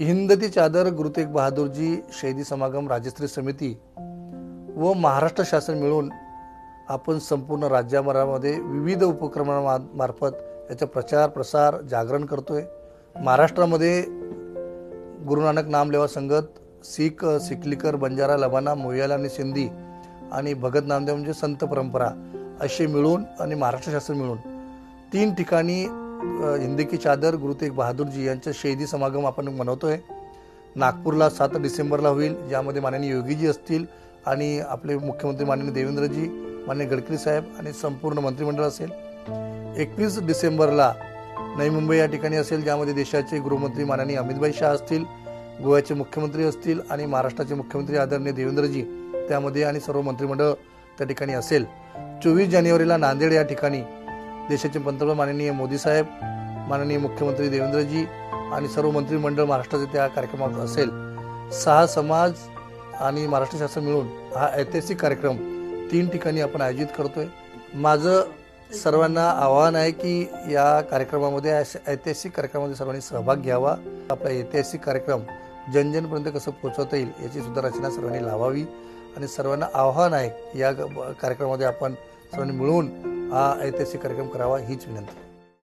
हिंदती चादर गुरु तेग बहादूरजी शहीदी समागम राज्यश्री समिती व महाराष्ट्र शासन मिळून आपण संपूर्ण राज्याभरामध्ये विविध उपक्रमांमार्फत याचा प्रचार प्रसार जागरण करतो आहे महाराष्ट्रामध्ये गुरु नानक नामलेवा संगत सीख सिकलीकर बंजारा लबाना मोयाला आणि सिंधी आणि भगत नामदेव म्हणजे संत परंपरा असे मिळून आणि महाराष्ट्र शासन मिळून तीन ठिकाणी हिंदी की चादर गुरु तेग बहादूरजी यांचं शहीदी समागम आपण मनवतोय. नागपूरला सात डिसेंबरला होईल ज्यामध्ये माननीय योगीजी असतील आणि आपले मुख्यमंत्री माननीय देवेंद्रजी माननीय गडकरी साहेब आणि संपूर्ण मंत्रिमंडळ असेल. एकवीस डिसेंबरला नवी मुंबई या ठिकाणी असेल ज्यामध्ये देशाचे गृहमंत्री माननीय अमितभाई शाह असतील गोव्याचे मुख्यमंत्री असतील आणि महाराष्ट्राचे मुख्यमंत्री आदरणीय देवेंद्रजी त्यामध्ये आणि सर्व मंत्रिमंडळ त्या ठिकाणी असेल. चोवीस जानेवारीला नांदेड या ठिकाणी देशाचे पंतप्रधान माननीय मोदी साहेब माननीय मुख्यमंत्री देवेंद्रजी आणि सर्व मंत्रिमंडळ महाराष्ट्राचे त्या कार्यक्रमात असेल. सहा समाज आणि महाराष्ट्र शासन मिळून हा ऐतिहासिक कार्यक्रम तीन ठिकाणी आपण आयोजित करतोय. माझं सर्वांना आवाहन आहे की या कार्यक्रमामध्ये ऐतिहासिक कार्यक्रमामध्ये सर्वांनी सहभाग घ्यावा. आपला ऐतिहासिक कार्यक्रम जनजनपर्यंत कसं पोहोचवता येईल याची सुद्धा रचना सर्वांनी लावावी. आणि सर्वांना आव्हान आहे या कार्यक्रमामध्ये आपण सर्वांनी मिळून हा ऐतिहासिक कार्यक्रम करावा हीच विनंती.